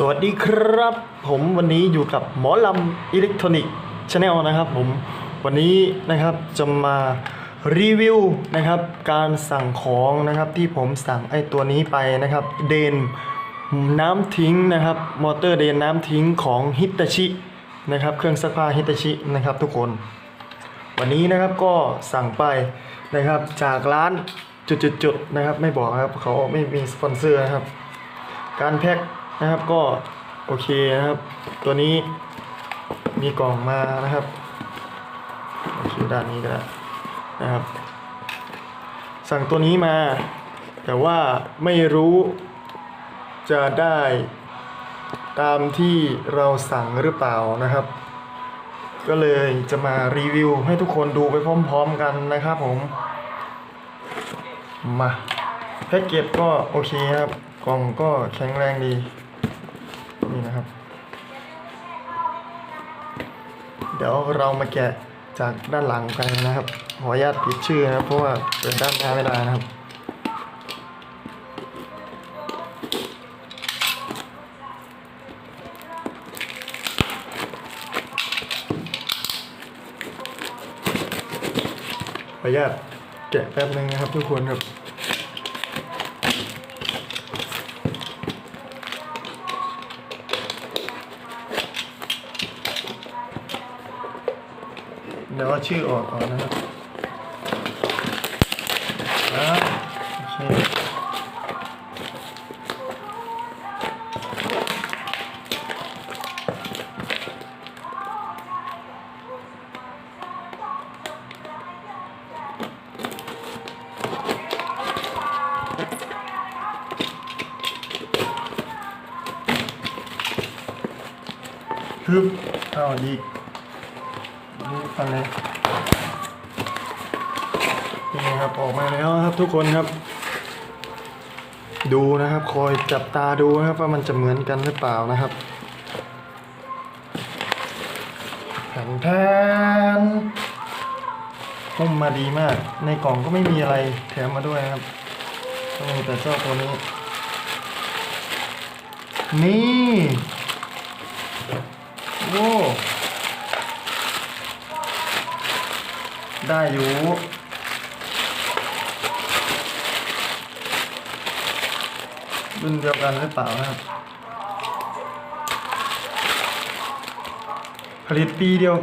สวัสดีครับ ผมวันนี้อยู่กับหมอลำอิเล็กทรอนิกส์ชาแนลนะครับผมวันนี้นะครับจะมารีวิวนะครับการสั่งของนะครับที่ผมสั่งไอ้ตัวนี้ไปนะครับ เดนน้ำทิ้งนะครับมอเตอร์เดนน้ำทิ้งของฮิตาชินะครับเครื่องซักผ้าฮิตาชินะครับทุกคน วันนี้นะครับก็สั่งไปนะครับจากร้านจุดๆๆนะครับไม่บอกครับเขาไม่มีสปอนเซอร์นะครับการแพ็ค นะครับก็โอเคนะครับ ตัวนี้มีกล่องมานะครับโอเคด้านนี้ก็ได้นะครับ สั่งตัวนี้มา แต่ว่าไม่รู้จะได้ตามที่เราสั่งหรือเปล่านะครับ ก็เลยจะมารีวิวให้ทุกคนดูไปพร้อมๆกันนะครับผม มาแพ็กเกจก็โอเคครับ กล่องก็แข็งแรงดี นี่นะครับ เดี๋ยวเรามาแกะจากด้านหลังกันนะครับขออนุญาตปิดชื่อนะครับ เพราะว่าเปิดด้านหน้าไม่ได้นะครับขออนุญาตแกะแป๊บนึงนะครับทุกคนครับ เดี๋ยวเอาชื่อออกก่อนนะครับอ่าโอเคฮึบเอาดี นี่ฟังเลยนี่ครับออกมาแล้วครับทุกคนครับ ดูนะครับ คอยจับตาดูนะครับว่ามันจะเหมือนกันหรือเปล่านะครับแผ่นแทนหุ้มมาดีมาก ในกล่องก็ไม่มีอะไรแถมมาด้วยครับก็มีแต่เจ้าตัวนี้ นี่โว้ ได้อยู่รุ่นเดียวกันหรือเปล่านะครับผลิตปีเดียว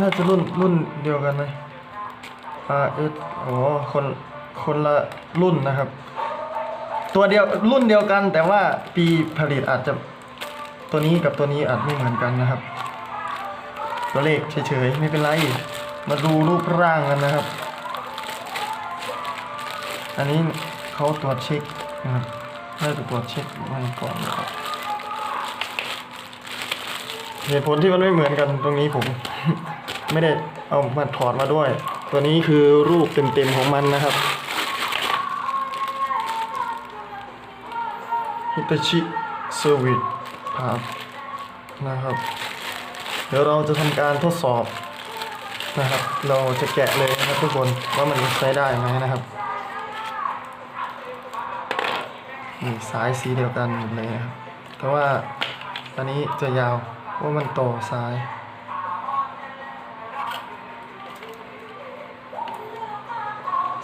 น่าจะรุ่นรุ่นเดียวกันไหม R S อ๋อคนคนละรุ่นนะครับ ตัวเดียวรุ่นเดียวกัน แต่ว่าปีผลิตอาจจะตัวนี้กับตัวนี้อาจไม่เหมือนกันนะครับ ตัวเลขเฉยๆ ไม่เป็นไร มาดูรูปร่างกันนะครับ อันนี้เขาตรวจเช็คนะครับน่าจะตรวจเช็คไว้ก่อนนะครับเหตุผลที่มันไม่เหมือนกันตรงนี้ผม ไม่ได้เอามาถอดมาด้วย ตัวนี้คือรูปเต็มๆของมันนะครับฮิตาชิเซอร์วิสพาร์นะครับ เดี๋ยวเราจะทำการทดสอบ นะครับ เราจะแกะเลยนะครับทุกคนว่ามันใช้ได้ไหมนะครับนี่สายสีเดียวกันหมดเลยนะครับแต่ว่าอันนี้จะยาวเพราะมันต่อสาย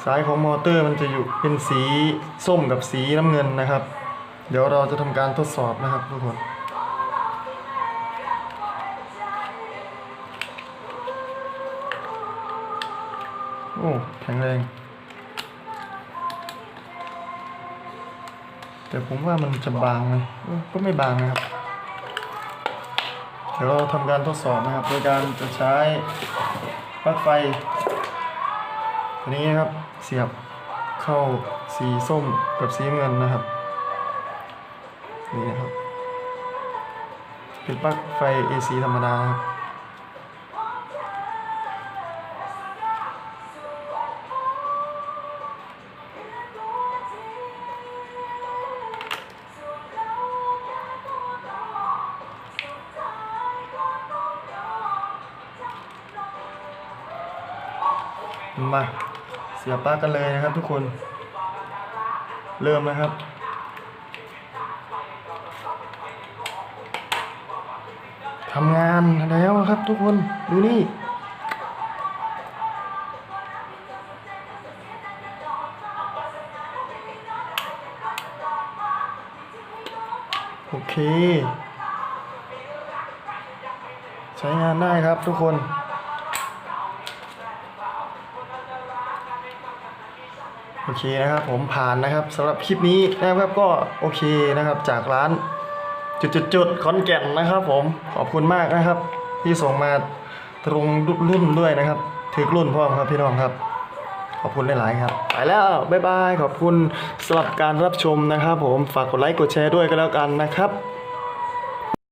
สายของมอเตอร์มันจะอยู่เป็นสีส้มกับสีน้ำเงินนะครับ เดี๋ยวเราจะทำการทดสอบนะครับทุกคน โอ้ แข็งแรง แต่ผมว่ามันจะบางไหมเอ้ยก็ไม่บางนะครับ เดี๋ยวเราทำการทดสอบนะครับ โดยการจะใช้ปลั๊กไฟตัวนี้นะครับ เสียบเข้าสีส้มกับสีเงินนะครับ นี่นะครับ เป็นปลั๊กไฟ AC ธรรมดาครับ มาเสียบปลั๊กกันเลยนะครับทุกคน เริ่มนะครับทำงานแล้วครับทุกคนดูนี่โอเค ใช้งานได้ครับทุกคน โอเคนะครับผมผ่านนะครับสำหรับคลิปนี้นะครับก็โอเคนะครับจากร้านจุดๆๆขอนแก่นนะครับผมขอบคุณมากนะครับ ที่ส่งมาตรงรุ่นด้วยนะครับถือรุ่นพร้อครับพี่น้องครับ ขอบคุณหลายๆครับไปแล้วบ๊ายบายขอบคุณสำหรับการรับชมนะครับ ผมฝากกดไลค์กดแชร์ด้วยก็แล้วกันนะครับ